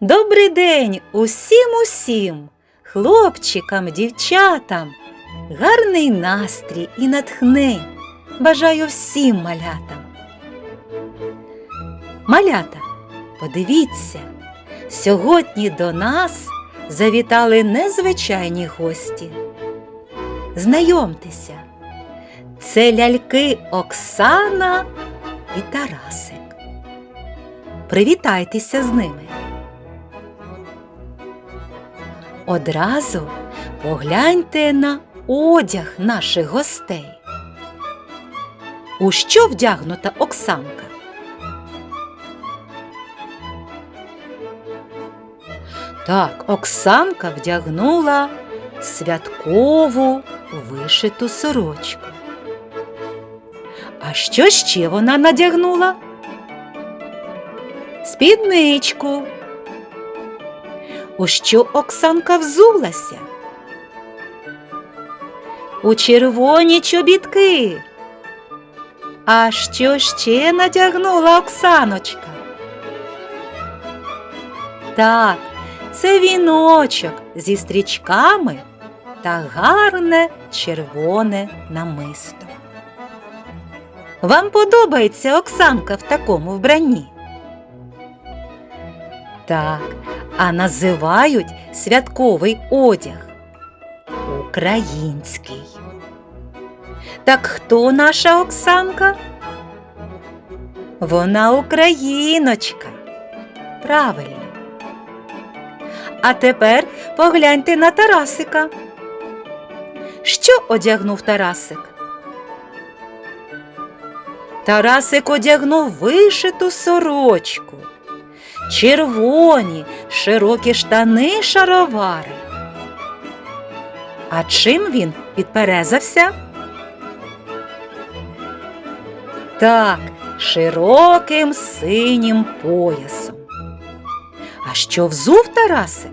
Добрий день усім усім, хлопчикам, дівчатам, гарний настрій і натхнень бажаю всім малятам. Малята, подивіться, сьогодні до нас завітали незвичайні гості. Знайомтеся, це ляльки Оксана і Тарасик. Привітайтеся з ними. Одразу погляньте на одяг наших гостей. У що вдягнута Оксанка? Так, Оксанка вдягнула святкову вишиту сорочку. А що ще вона надягнула? Спідничку. У що Оксанка взулася? У червоні чобітки. А що ще надягнула Оксаночка? Так, це віночок зі стрічками та гарне червоне намисто. Вам подобається Оксанка в такому вбранні? Так, а називають святковий одяг український. Так хто наша Оксанка? Вона україночка. Правильно. А тепер погляньте на Тарасика. Що одягнув Тарасик? Тарасик одягнув вишиту сорочку, червоні широкі штани шаровари. А чим він підперезався? Так, широким синім поясом. А що взув Тарасик?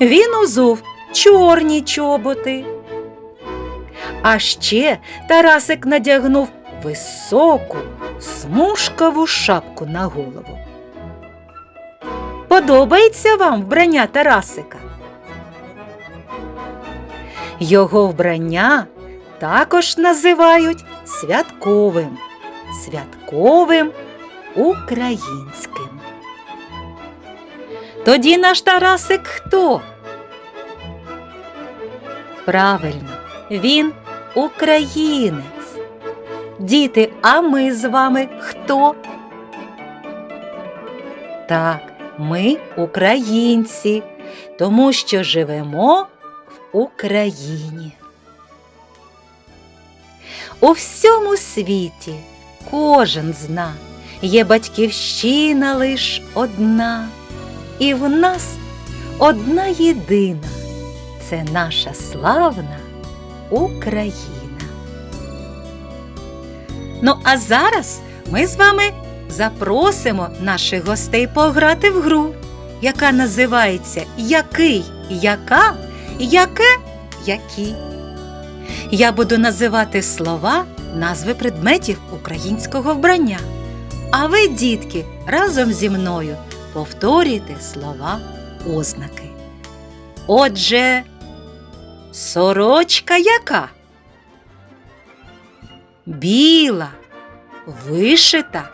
Він узув чорні чоботи. А ще Тарасик надягнув високу смужкову шапку на голову. Подобається вам вбрання Тарасика? Його вбрання також називають святковим, святковим українським. Тоді наш Тарасик хто? Правильно, він українець. Діти, а ми з вами хто? Так, ми українці, тому що живемо в Україні. У всьому світі кожен зна, є батьківщина лиш одна, і в нас одна єдина це наша славна Україна. Ну, а зараз ми з вами запросимо наших гостей пограти в гру, яка називається Який, яка, яке, які. Я буду називати слова, назви предметів українського вбрання. А ви, дітки, разом зі мною повторюйте слова ознаки. Отже, сорочка яка? Біла, вишита.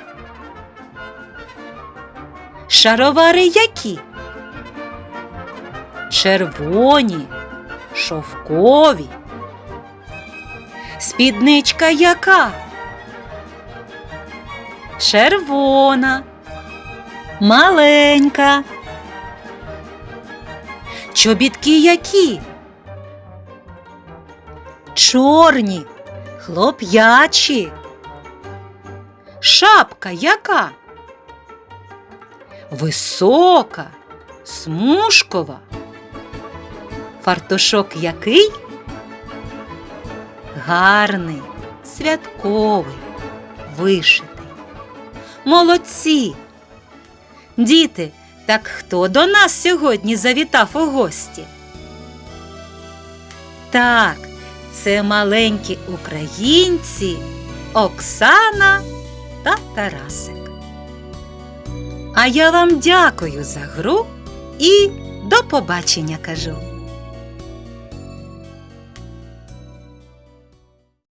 Шаровари які? Червоні, шовкові. Спідничка яка? Червона, маленька. Чобітки які? Чорні, хлоп'ячі. Шапка яка? Висока, смужкова. Фартушок який? Гарний, святковий, вишитий. Молодці. Діти, так хто до нас сьогодні завітав у гості? Так, це маленькі українці Оксана та Тарасик. А я вам дякую за гру і до побачення кажу.